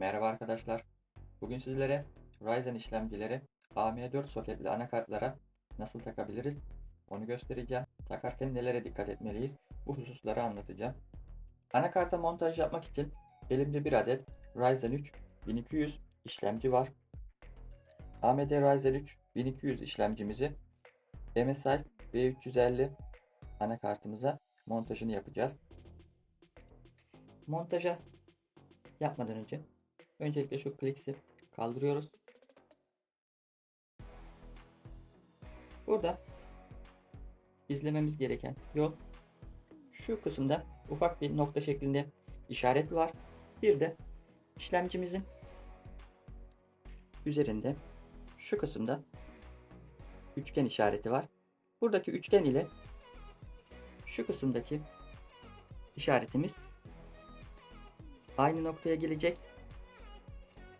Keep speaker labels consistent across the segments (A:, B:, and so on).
A: Merhaba arkadaşlar. Bugün sizlere Ryzen işlemcileri AM4 soketli anakartlara nasıl takabiliriz onu göstereceğim. Takarken nelere dikkat etmeliyiz bu hususları anlatacağım. Anakarta montaj yapmak için elimde bir adet Ryzen 3 1200 işlemci var. AMD Ryzen 3 1200 işlemcimizi MSI V350 anakartımıza montajını yapacağız. Montaja yapmadan önce öncelikle şu kliksi kaldırıyoruz. Burada izlememiz gereken yol şu kısımda ufak bir nokta şeklinde işaret var. Bir de işlemcimizin üzerinde şu kısımda üçgen işareti var. Buradaki üçgen ile şu kısımdaki işaretimiz aynı noktaya gelecek.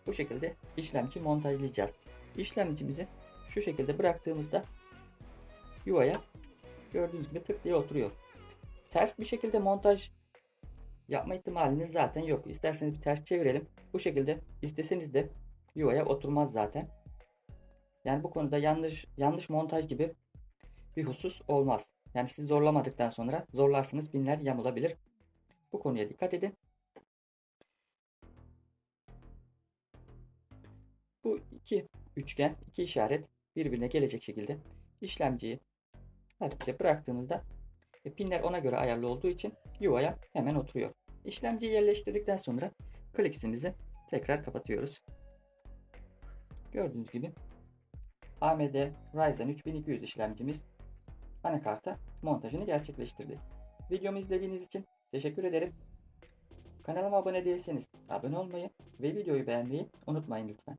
A: Bu şekilde işlemci montajlayacağız. İşlemcimizi şu şekilde bıraktığımızda yuvaya gördüğünüz gibi tık diye oturuyor. Ters bir şekilde montaj yapma ihtimaliniz zaten yok. İsterseniz bir ters çevirelim. Bu şekilde isteseniz de yuvaya oturmaz zaten. Yani bu konuda yanlış yanlış montaj gibi bir husus olmaz. Yani siz zorlamadıktan sonra zorlarsınız binler yamulabilir. Bu konuya dikkat edin. Bu iki üçgen, iki işaret birbirine gelecek şekilde işlemciyi hafifçe bıraktığımızda e, pinler ona göre ayarlı olduğu için yuvaya hemen oturuyor. İşlemciyi yerleştirdikten sonra kliksimizi tekrar kapatıyoruz. Gördüğünüz gibi AMD Ryzen 3200 işlemcimiz anakarta montajını gerçekleştirdi. Videomu izlediğiniz için teşekkür ederim. Kanalıma abone değilseniz abone olmayı ve videoyu beğenmeyi unutmayın lütfen.